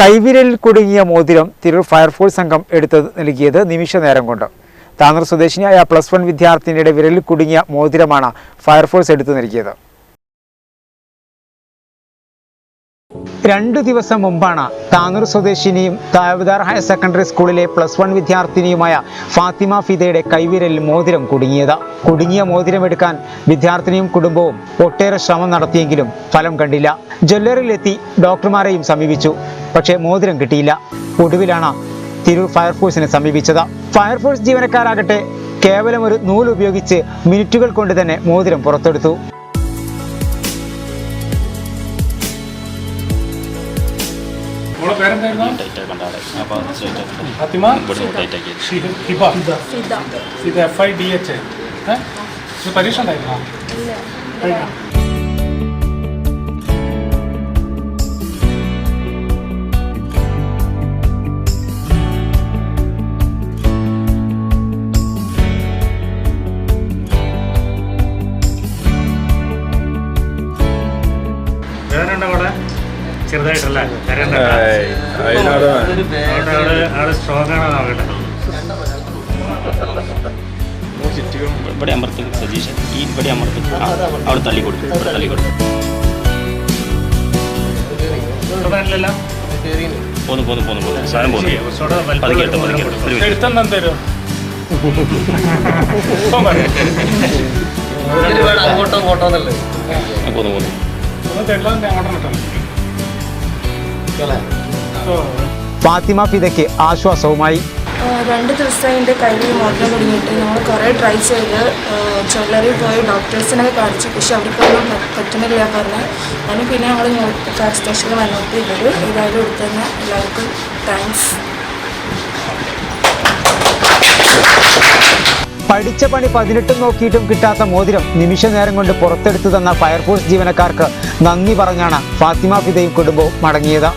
കൈവിരലിൽ കുടുങ്ങിയ മോതിരം തിരൂർ ഫയർഫോഴ്സ് സംഘം എടുത്ത് നൽകിയത് നിമിഷ നേരം കൊണ്ട്. താനൂർ സ്വദേശിനിയായ പ്ലസ് വൺ വിദ്യാർത്ഥിനിയുടെ വിരലിൽ കുടുങ്ങിയ മോതിരമാണ് ഫയർഫോഴ്സ് എടുത്തു നൽകിയത്. രണ്ടു ദിവസം മുമ്പാണ് താനൂർ സ്വദേശിനിയും താവദാർ ഹയർ സെക്കൻഡറി സ്കൂളിലെ പ്ലസ് വൺ വിദ്യാർത്ഥിനിയുമായ ഫാത്തിമ ഫിദയുടെ കൈവിരലിൽ മോതിരം കുടുങ്ങിയത്. കുടുങ്ങിയ മോതിരം എടുക്കാൻ വിദ്യാർത്ഥിനിയും കുടുംബവും ഒട്ടേറെ ശ്രമം നടത്തിയെങ്കിലും ഫലം കണ്ടില്ല. ജ്വല്ലറിയിലെത്തി ഡോക്ടർമാരെയും സമീപിച്ചു. പക്ഷേ മോതിരം കിട്ടിയില്ല. ഒടുവിലാണ് തിരൂർ ഫയർഫോഴ്സിനെ സമീപിച്ചത്. ഫയർഫോഴ്സ് ജീവനക്കാരാകട്ടെ കേവലം ഒരു നൂൽ ഉപയോഗിച്ച് മിനിറ്റുകൾ കൊണ്ട് തന്നെ മോതിരം പുറത്തെടുത്തു. പരീക്ഷ പേരെന്തായിരുന്നു ചെറുതായിട്ടല്ലേ? അവിടെ ആൾ സ്ട്രോങ് ആണോ നോക്കട്ടെ. ഇവിടെ അമർത്തി സതീശൻ. ഈ ഇവിടെ അമർത്തി. ആ, അവിടെ തള്ളി കൊടുക്കും ഇവിടെ തള്ളി കൊടുക്കും. സുഖമല്ലല്ലോ പോന്നു പോന്നു പോന്നു പോന്നു. സാധനം പോന്നു. കുറച്ചുകൂടെ വലിപ്പം പതുക്കെ എടുത്തോ, പതുക്കെ എടുത്തോ. അങ്ങോട്ടോ എന്നല്ലേ പോന്നു പോന്നു. ഫാത്തിമ ഫിദയ്ക്ക് ആശ്വാസവുമായി. രണ്ട് ദിവസമായി എന്റെ കയ്യിൽ മോട്ടർ കുടുങ്ങിയിട്ട് ഞങ്ങൾ കുറേ ട്രൈ ചെയ്ത് ജ്വല്ലറി പോയി ഡോക്ടേഴ്സിനൊക്കെ കാണിച്ചു. പക്ഷെ അവർക്കൊന്നും പറ്റുന്നില്ല പറഞ്ഞ് അതിന് പിന്നെ ഞങ്ങൾ ഫയർ സ്റ്റേഷനിൽ വന്നിട്ട് ഇവർ ഇതായാലും എടുത്തുതന്നെ എല്ലാവർക്കും താങ്ക്സ് പഠിച്ച പണി പതിനെട്ടും നോക്കിയിട്ടും കിട്ടാത്ത മോതിരം നിമിഷ നേരം കൊണ്ട് പുറത്തെടുത്തു തന്ന ഫയർഫോഴ്സ് ജീവനക്കാർക്ക് നന്ദി പറഞ്ഞാണ് ഫാത്തിമ ഫിദയും കുടുംബവും മടങ്ങിയത്.